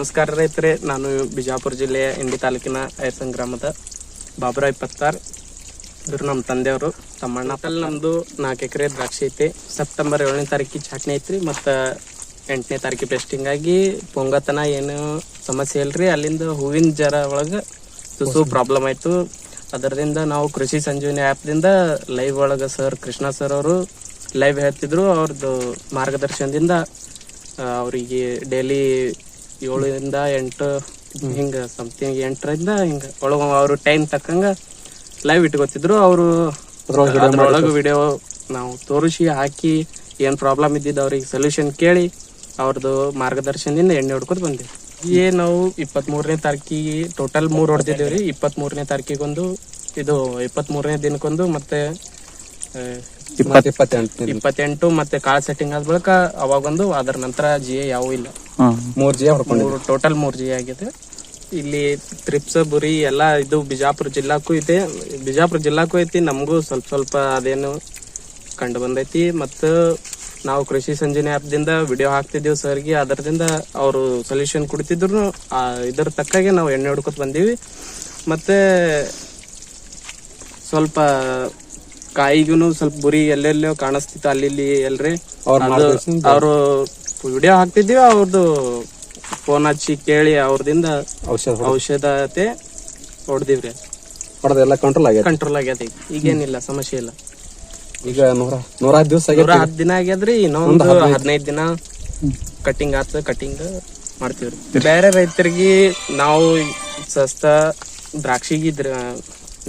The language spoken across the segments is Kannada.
ನಮಸ್ಕಾರ ರೈತರೇ, ನಾನು ಬಿಜಾಪುರ ಜಿಲ್ಲೆಯ ಇಂಡಿ ತಾಲೂಕಿನ ಐಸಂಗ್ ಗ್ರಾಮದ ಬಾಬುರಾಯ್ ಪತ್ತಾರ್ ಇವರು ನಮ್ಮ ತಂದೆಯವರು, ತಮ್ಮಣ್ಣ. ಅಲ್ಲಿ ನಮ್ಮದು ನಾಲ್ಕು ಎಕರೆ ದ್ರಾಕ್ಷಿ ಐತಿ. ಸೆಪ್ಟೆಂಬರ್ ಏಳನೇ ತಾರೀಕಿಗೆ ಚಾಟ್ನಿ ಐತ್ರಿ, ಮತ್ತು ಎಂಟನೇ ತಾರೀಕಿಗೆ ಪೆಸ್ಟಿಂಗ್ ಆಗಿ ಪೊಂಗತನ ಏನು ಸಮಸ್ಯೆ ಇಲ್ರಿ. ಅಲ್ಲಿಂದ ಹೂವಿನ ಜರ ಒಳಗೆ ತುಸು ಪ್ರಾಬ್ಲಮ್ ಆಯಿತು. ಅದರಿಂದ ನಾವು ಕೃಷಿ ಸಂಜೀವಿನಿ ಆ್ಯಪ್ದಿಂದ ಲೈವ್ ಒಳಗೆ ಸರ್ ಕೃಷ್ಣ ಸರ್ ಅವರು ಲೈವ್ ಹೇಳ್ತಿದ್ರು. ಅವ್ರದ್ದು ಮಾರ್ಗದರ್ಶನದಿಂದ ಅವರಿಗೆ ಡೈಲಿ ಏಳರಿಂದ ಎಂಟು ಹಿಂಗ ಸಮಥಿಂಗ್ ಎಂಟರಿಂದ ಹಿಂಗ. ಒಳಗ ಅವರು ಟೈಮ್ ತಕ್ಕಂಗ ಲೈವ್ ಇಟ್ಕೋತಿದ್ರು. ಅವರು ಒಳಗ ವಿಡಿಯೋ ನಾವು ತೋರಿಸಿ ಹಾಕಿ ಏನ್ ಪ್ರಾಬ್ಲಮ್ ಇದ್ದಿದ್ದು ಅವ್ರಿಗೆ ಸೊಲ್ಯೂಷನ್ ಕೇಳಿ ಅವ್ರದ್ದು ಮಾರ್ಗದರ್ಶನದಿಂದ ಎಣ್ಣೆ ಹೊಡ್ಕೊತ ಬಂದಿವಿ. ಏ ನಾವು ಇಪ್ಪತ್ತ್ ಮೂರನೇ ತಾರೀಕಿಗೆ ಟೋಟಲ್ ಮೂರ್ ಹೊಡೆದಿದ್ದೇವ್ರಿ. ಇಪ್ಪತ್ತ್ ಮೂರನೇ ತಾರೀಕಿಗೊಂದು ಇದು ಇಪ್ಪತ್ತ್ ಮೂರನೇ ದಿನಕ್ಕೊಂದು ಮತ್ತೆ ಇಪ್ಪತ್ತೆಂಟು ಇಪ್ಪತ್ತೆಂಟು ಮತ್ತೆ ಕಾಲ್ ಸೆಟ್ಟಿಂಗ್ ಆದ ಬಳಿಕ ಅವಾಗೊಂದು ಅದರ ನಂತರ ಜಿ ಎ ಯಾವೂ ಇಲ್ಲ. ಮೂರ್ ಜಿ ಮೂರು ಟೋಟಲ್ ಮೂರ್ ಜಿ ಆಗಿದೆ. ಇಲ್ಲಿ ತ್ರಿಪ್ಸ ಬುರಿ ಎಲ್ಲ ಇದು ಬಿಜಾಪುರ ಜಿಲ್ಲಾಕು ಇದೆ. ಬಿಜಾಪುರ ಜಿಲ್ಲಾಕು ಐತಿ ನಮಗೂ ಸ್ವಲ್ಪ ಸ್ವಲ್ಪ ಅದೇನು ಕಂಡು ಬಂದೈತಿ. ಮತ್ತು ನಾವು ಕೃಷಿ ಸಂಜೀನಿ ಆ್ಯಪ್ದಿಂದ ವಿಡಿಯೋ ಹಾಕ್ತಿದ್ದೀವಿ ಸರ್ಗೆ. ಅದರದಿಂದ ಅವರು ಸೊಲ್ಯೂಷನ್ ಕೊಡ್ತಿದ್ರು. ಇದ್ರ ತಕ್ಕಾಗೆ ನಾವು ಎಣ್ಣೆ ಹುಡ್ಕೊತ ಬಂದೀವಿ. ಮತ್ತೆ ಸ್ವಲ್ಪ ಕಾಯಿಗೂ ಸ್ವಲ್ಪ ಬುರಿ ಎಲ್ಲೆಲ್ಲೋ ಕಾಣಿಸ್ತಿತ್ತು ಅಲ್ಲಿ ಇಲ್ಲಿ ಎಲ್ರಿ ಅವರು ವಿಡಿಯೋ ಹಾಕ್ತಿದ್ದೀವಿ ಅವ್ರದ್ದು ಫೋನ್ ಹಚ್ಚಿ ಕೇಳಿ ಅವ್ರದಿಂದ ಔಷಧ ಔಷಧತೆ ಹೊಡೆದಿವ್ರಿ. ಹೊಡೆದೆಲ್ಲ ಕಂಟ್ರೋಲ್ ಆಗ್ಯದ. ಕಂಟ್ರೋಲ್ ಆಗ್ಯದ ಈಗ. ಈಗೇನಿಲ್ಲ ಸಮಸ್ಯೆ ಇಲ್ಲ. ಈಗ ನೂರ ನೂರ ಹತ್ತು ದಿವಸ ನೂರ ಹತ್ತು ದಿನ ಆಗ್ಯದ್ರಿ ಇನ್ನೊಂದು ಹದಿನೈದು. ದಿನ ಕಟಿಂಗ್ ಆತ ಕಟಿಂಗ್ ಮಾಡ್ತೀವ್ರಿ. ಬೇರೆ ರೈತರಿಗೆ ನಾವು ಸಸ್ತ ದ್ರಾಕ್ಷಿಗೆ ಇದ್ರ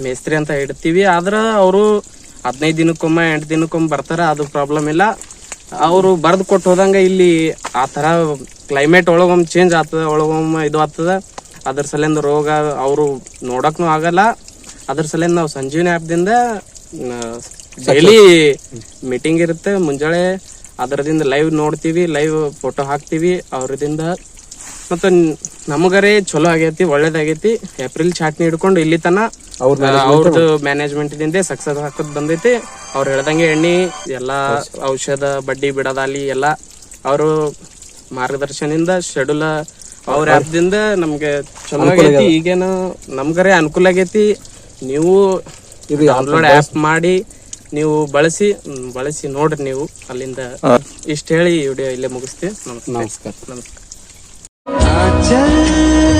ಮೇಸ್ತ್ರಿ ಅಂತ ಇಡ್ತೀವಿ ಆದ್ರ ಅವರು ಹದಿನೈದು ದಿನಕ್ಕೊಮ್ಮೆ ಎಂಟು ದಿನಕ್ಕೊಮ್ಮೆ ಬರ್ತಾರ ಅದು ಪ್ರಾಬ್ಲಮ್ ಇಲ್ಲ. ಅವರು ಬರ್ದು ಕೊಟ್ಟು ಹೋದಂಗೆ ಇಲ್ಲಿ ಆ ತರ ಕ್ಲೈಮೇಟ್ ಒಳಗೊಮ್ಮೆ ಚೇಂಜ್ ಆಗ್ತದೆ, ಒಳಗೊಮ್ಮೆ ಇದು ಆಗ್ತದೆ. ಅದ್ರ ಸಲಿಂದ ರೋಗ ಅವರು ನೋಡಕ್ನು ಆಗಲ್ಲ. ಅದ್ರ ಸಲಿಂದ ನಾವು ಸಂಜೀವಿನಿ ಆ್ಯಪ್ದಿಂದ ಡೈಲಿ ಮೀಟಿಂಗ್ ಇರುತ್ತೆ ಮುಂಜಾನೆ ಅದರದಿಂದ ಲೈವ್ ನೋಡ್ತೀವಿ ಲೈವ್ ಫೋಟೋ ಹಾಕ್ತೀವಿ, ಅವ್ರದಿಂದ ಮತ್ತು ನಮಗರೇ ಚಲೋ ಆಗೈತಿ ಒಳ್ಳೇದಾಗೈತಿ. ಏಪ್ರಿಲ್ ಚಾಟ್ನಿ ಹಿಡ್ಕೊಂಡು ಇಲ್ಲಿ ತನ ಅವ್ರ ಅವ್ರದ್ದು ಮ್ಯಾನೇಜ್ಮೆಂಟ್ ದಿಂದ ಸಕ್ಸಸ್ ಹಾಕದ್ ಬಂದೈತಿ. ಅವ್ರು ಹೇಳ್ದಂಗೆ ಎಣ್ಣಿ ಎಲ್ಲಾ ಔಷಧ ಬಡ್ಡಿ ಬಿಡೋದಾಲಿ ಎಲ್ಲಾ ಅವರು ಮಾರ್ಗದರ್ಶನದಿಂದ ಶೆಡ್ಯೂಲ್ ಅವ್ರ ಆ್ಯಪ್ದಿಂದ ನಮ್ಗೆ ಚಲೋ ಆಗೈತಿ. ಈಗೇನು ನಮ್ಗರೇ ಅನುಕೂಲ ಆಗೈತಿ. ನೀವು ಇದು ಡೌನ್ಲೋಡ್ ಆ್ಯಪ್ ಮಾಡಿ ನೀವು ಬಳಸಿ ಬಳಸಿ ನೋಡ್ರಿ ನೀವು. ಅಲ್ಲಿಂದ ಇಷ್ಟ ಹೇಳಿ ವಿಡಿಯೋ ಇಲ್ಲೇ ಮುಗಿಸ್ತೀವಿ. ನಮಸ್ಕಾರ. ನಮಸ್ಕಾರ. 剪